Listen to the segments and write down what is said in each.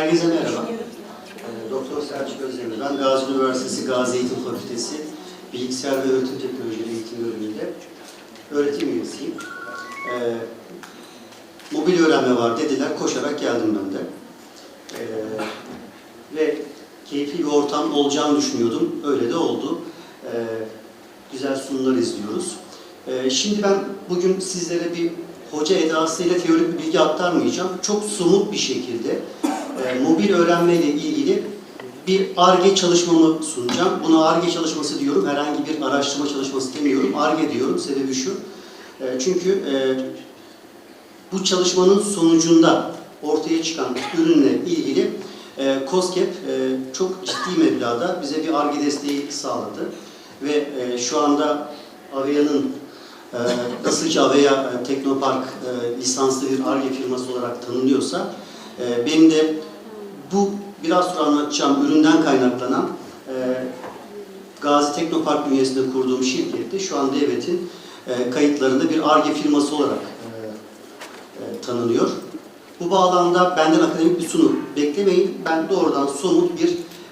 Herkese merhaba. Ee, Doktor Selçuk Özdemir. Ben Gazi Üniversitesi Gazi Eğitim Fakültesi Bilgisayar ve Öğretim Teknolojileri Eğitim Bölümünde öğretim üyesiyim. Ee, mobil öğrenme var dediler, koşarak geldim ben de. Ee, ve keyifli bir ortam olacağını düşünüyordum. Öyle de oldu. Ee, güzel sunumlar izliyoruz. Ee, şimdi ben bugün sizlere bir hoca edasıyla teorik bir bilgi aktarmayacağım. Çok somut bir şekilde e, mobil öğrenme ile ilgili bir ARGE çalışmamı sunacağım. Buna ARGE çalışması diyorum. Herhangi bir araştırma çalışması demiyorum. ARGE diyorum. Sebebi şu. E, çünkü e, bu çalışmanın sonucunda ortaya çıkan ürünle ilgili e, COSGAP e, çok ciddi meblağda bize bir ARGE desteği sağladı. Ve e, şu anda Avea'nın e, nasıl ki Avea e, Teknopark e, lisanslı bir ARGE firması olarak tanınıyorsa e, benim de bu biraz sonra anlatacağım üründen kaynaklanan e, Gazi Teknopark bünyesinde kurduğum şirkette şu an devletin e, kayıtlarında bir ARGE firması olarak e, e, tanınıyor. Bu bağlamda benden akademik bir sunum beklemeyin. Ben doğrudan somut bir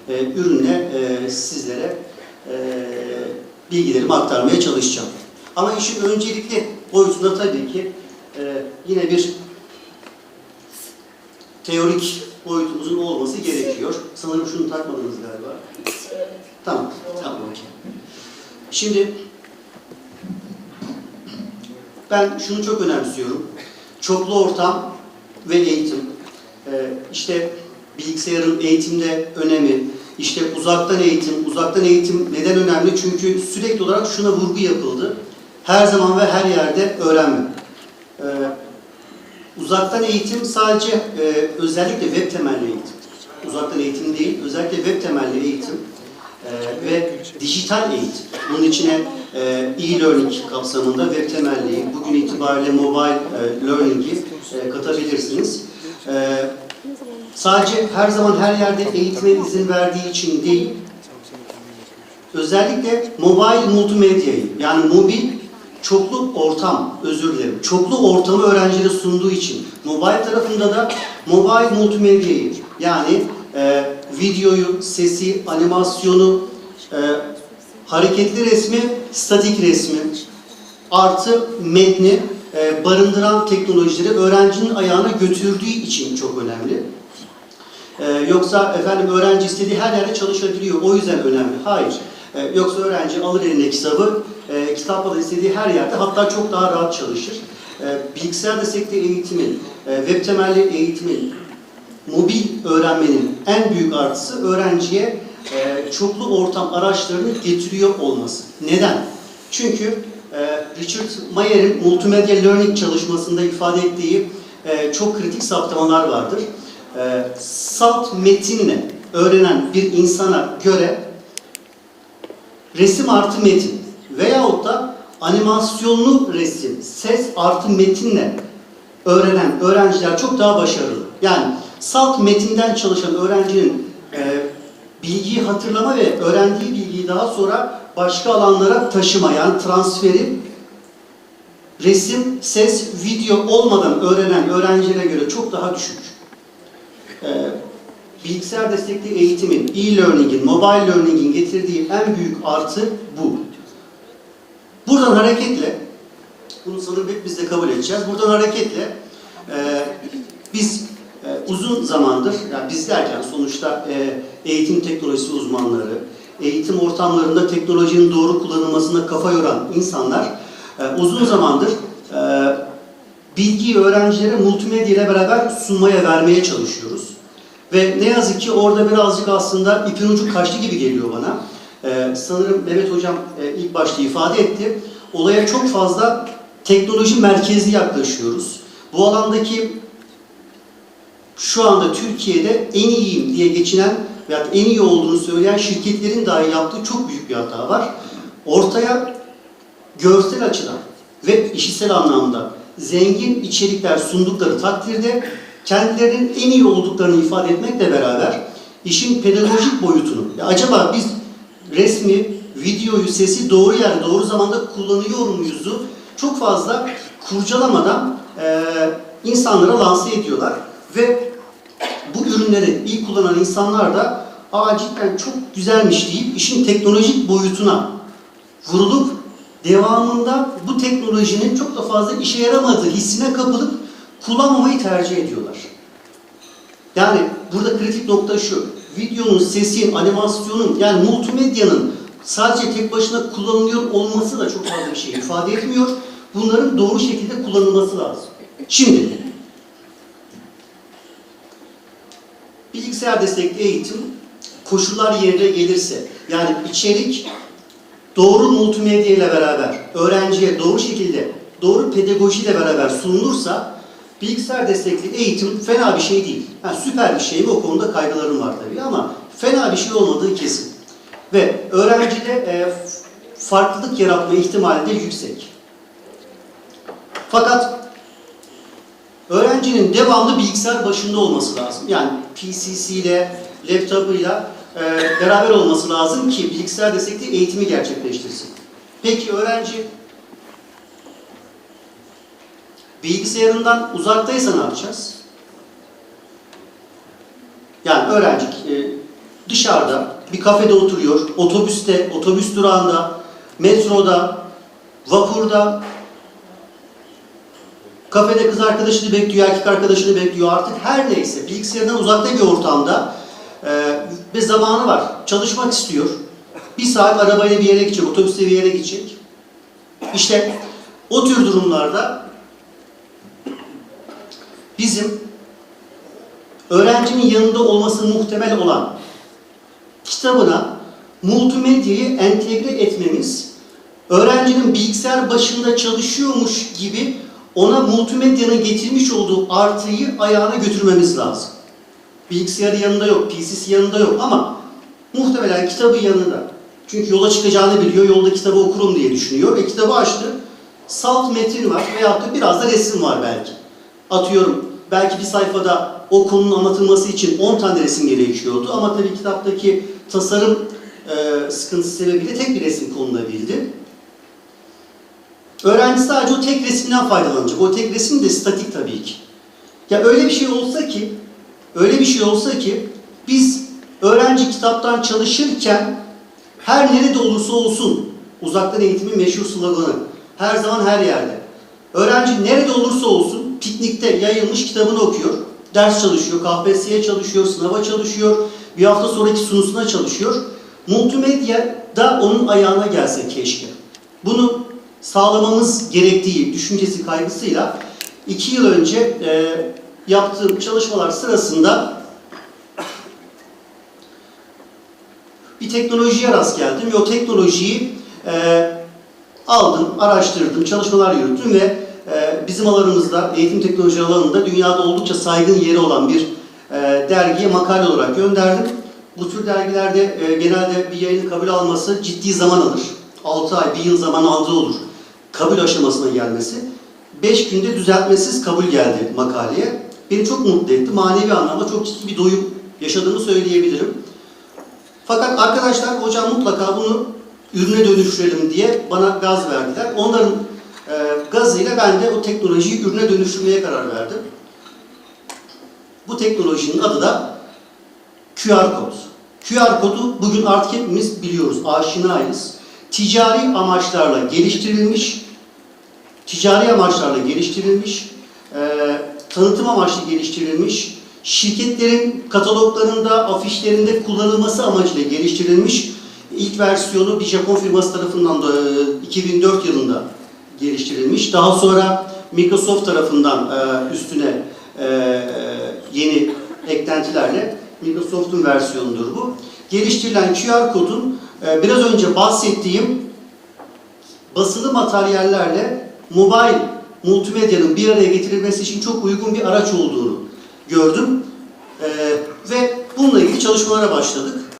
e, ürünle e, sizlere e, bilgilerimi aktarmaya çalışacağım. Ama işin öncelikli boyutunda tabii ki e, yine bir teorik boyutumuzun olması gerekiyor. Sanırım şunu takmadınız galiba. Tamam, tamam okey. Şimdi ben şunu çok önemsiyorum. Çoklu ortam ve eğitim. Ee, işte bilgisayarın eğitimde önemi, işte uzaktan eğitim, uzaktan eğitim neden önemli? Çünkü sürekli olarak şuna vurgu yapıldı. Her zaman ve her yerde öğrenme. Ee, uzaktan eğitim sadece e, özellikle web temelli eğitim. Uzaktan eğitim değil, özellikle web temelli eğitim e, ve dijital eğitim. Bunun içine e, e-learning kapsamında web temelli, bugün itibariyle mobile e, learning'i e, katabilirsiniz. E, sadece her zaman her yerde eğitime izin verdiği için değil, özellikle mobile multimedyayı yani mobil çoklu ortam, özür dilerim, çoklu ortamı öğrencilere sunduğu için mobile tarafında da mobile multimedyayı yani e, videoyu, sesi, animasyonu, e, hareketli resmi, statik resmi artı metni e, barındıran teknolojileri öğrencinin ayağına götürdüğü için çok önemli. Ee, yoksa efendim öğrenci istediği her yerde çalışabiliyor. O yüzden önemli. Hayır. Ee, yoksa öğrenci alır eline kitabı, e, kitapla da istediği her yerde hatta çok daha rahat çalışır. Ee, bilgisayar destekli eğitimin, e, web temelli eğitimin, mobil öğrenmenin en büyük artısı öğrenciye e, çoklu ortam araçlarını getiriyor olması. Neden? Çünkü e, Richard Mayer'in multimedya learning çalışmasında ifade ettiği çok kritik saptamalar vardır. E, salt metinle öğrenen bir insana göre resim artı metin veyahut da animasyonlu resim, ses artı metinle öğrenen öğrenciler çok daha başarılı. Yani salt metinden çalışan öğrencinin e, bilgiyi hatırlama ve öğrendiği bilgiyi daha sonra başka alanlara taşıma yani transferi resim, ses, video olmadan öğrenen öğrencilere göre çok daha düşük. Ee, bilgisayar destekli eğitimin, e-learning'in, mobile learning'in getirdiği en büyük artı bu. Buradan hareketle, bunu sanırım hep biz de kabul edeceğiz. Buradan hareketle e, biz e, uzun zamandır, yani biz derken sonuçta e, eğitim teknolojisi uzmanları, eğitim ortamlarında teknolojinin doğru kullanılmasına kafa yoran insanlar e, uzun zamandır e, bilgiyi öğrencilere multimedya ile beraber sunmaya, vermeye çalışıyoruz. Ve ne yazık ki orada birazcık aslında ipin ucu kaçtı gibi geliyor bana. Ee, sanırım Mehmet Hocam e, ilk başta ifade etti. Olaya çok fazla teknoloji merkezli yaklaşıyoruz. Bu alandaki şu anda Türkiye'de en iyiyim diye geçinen veya en iyi olduğunu söyleyen şirketlerin dahi yaptığı çok büyük bir hata var. Ortaya görsel açıdan ve işitsel anlamda zengin içerikler sundukları takdirde kendilerinin en iyi olduklarını ifade etmekle beraber işin pedagojik boyutunu, ya acaba biz resmi, videoyu, sesi doğru yerde, doğru zamanda kullanıyor muyuzu çok fazla kurcalamadan e, insanlara lanse ediyorlar. Ve bu ürünleri ilk kullanan insanlar da aa cidden çok güzelmiş deyip işin teknolojik boyutuna vurulup devamında bu teknolojinin çok da fazla işe yaramadığı hissine kapılıp kullanmamayı tercih ediyorlar. Yani burada kritik nokta şu. Videonun, sesin, animasyonun yani multimedyanın sadece tek başına kullanılıyor olması da çok fazla bir şey ifade etmiyor. Bunların doğru şekilde kullanılması lazım. Şimdi bilgisayar destekli eğitim koşullar yerine gelirse yani içerik doğru multimedya ile beraber öğrenciye doğru şekilde doğru pedagojiyle beraber sunulursa bilgisayar destekli eğitim fena bir şey değil. Ha, süper bir şey mi o konuda kaygılarım var tabii ama fena bir şey olmadığı kesin. Ve öğrencide e, farklılık yaratma ihtimali de yüksek. Fakat öğrencinin devamlı bilgisayar başında olması lazım. Yani PC'siyle, laptopuyla e, beraber olması lazım ki bilgisayar destekli eğitimi gerçekleştirsin. Peki öğrenci bilgisayarından uzaktaysa ne yapacağız? Yani öğrenci e, dışarıda bir kafede oturuyor, otobüste, otobüs durağında, metroda, vapurda, kafede kız arkadaşını bekliyor, erkek arkadaşını bekliyor artık her neyse bilgisayardan uzakta bir ortamda e, ve zamanı var. Çalışmak istiyor. Bir saat arabayla bir yere gidecek, otobüste bir yere gidecek. İşte o tür durumlarda bizim öğrencinin yanında olması muhtemel olan kitabına multimedyayı entegre etmemiz öğrencinin bilgisayar başında çalışıyormuş gibi ona multimedyanın getirmiş olduğu artıyı ayağına götürmemiz lazım. Bilgisayarı yanında yok, PC'si yanında yok ama muhtemelen kitabı yanında. Çünkü yola çıkacağını biliyor, yolda kitabı okurum diye düşünüyor. E kitabı açtı, salt metin var veyahut da biraz da resim var belki. Atıyorum, belki bir sayfada o konunun anlatılması için 10 tane resim gerekiyordu ama tabii kitaptaki tasarım e, sıkıntısı sebebiyle tek bir resim konulabildi. Öğrenci sadece o tek resimden faydalanacak. O tek resim de statik tabii ki. Ya öyle bir şey olsa ki, öyle bir şey olsa ki biz öğrenci kitaptan çalışırken her nerede olursa olsun uzaktan eğitimin meşhur sloganı her zaman her yerde. Öğrenci nerede olursa olsun piknikte yayılmış kitabını okuyor, ders çalışıyor, KPSS'ye çalışıyor, sınava çalışıyor, bir hafta sonraki sunusuna çalışıyor. Multimedya da onun ayağına gelse keşke. Bunu sağlamamız gerektiği düşüncesi kaygısıyla iki yıl önce e, yaptığım çalışmalar sırasında bir teknolojiye rast geldim ve o teknolojiyi e, aldım, araştırdım, çalışmalar yürüttüm ve bizim alanımızda, eğitim teknoloji alanında dünyada oldukça saygın yeri olan bir e, dergiye makale olarak gönderdim. Bu tür dergilerde e, genelde bir yayının kabul alması ciddi zaman alır. 6 ay, 1 yıl zaman aldığı olur kabul aşamasına gelmesi. 5 günde düzeltmesiz kabul geldi makaleye. Beni çok mutlu etti. Manevi anlamda çok ciddi bir doyum yaşadığımı söyleyebilirim. Fakat arkadaşlar hocam mutlaka bunu ürüne dönüştürelim diye bana gaz verdiler. Onların gazıyla ben de o teknolojiyi ürüne dönüştürmeye karar verdim. Bu teknolojinin adı da QR kod. QR kodu bugün artık hepimiz biliyoruz, aşinayız. Ticari amaçlarla geliştirilmiş, ticari amaçlarla geliştirilmiş, e, tanıtım amaçlı geliştirilmiş, şirketlerin kataloglarında, afişlerinde kullanılması amacıyla geliştirilmiş. İlk versiyonu bir Japon firması tarafından da e, 2004 yılında geliştirilmiş. Daha sonra Microsoft tarafından e, üstüne e, yeni eklentilerle Microsoft'un versiyonudur bu. Geliştirilen QR kodun e, biraz önce bahsettiğim basılı materyallerle mobile multimedyanın bir araya getirilmesi için çok uygun bir araç olduğunu gördüm. E, ve bununla ilgili çalışmalara başladık.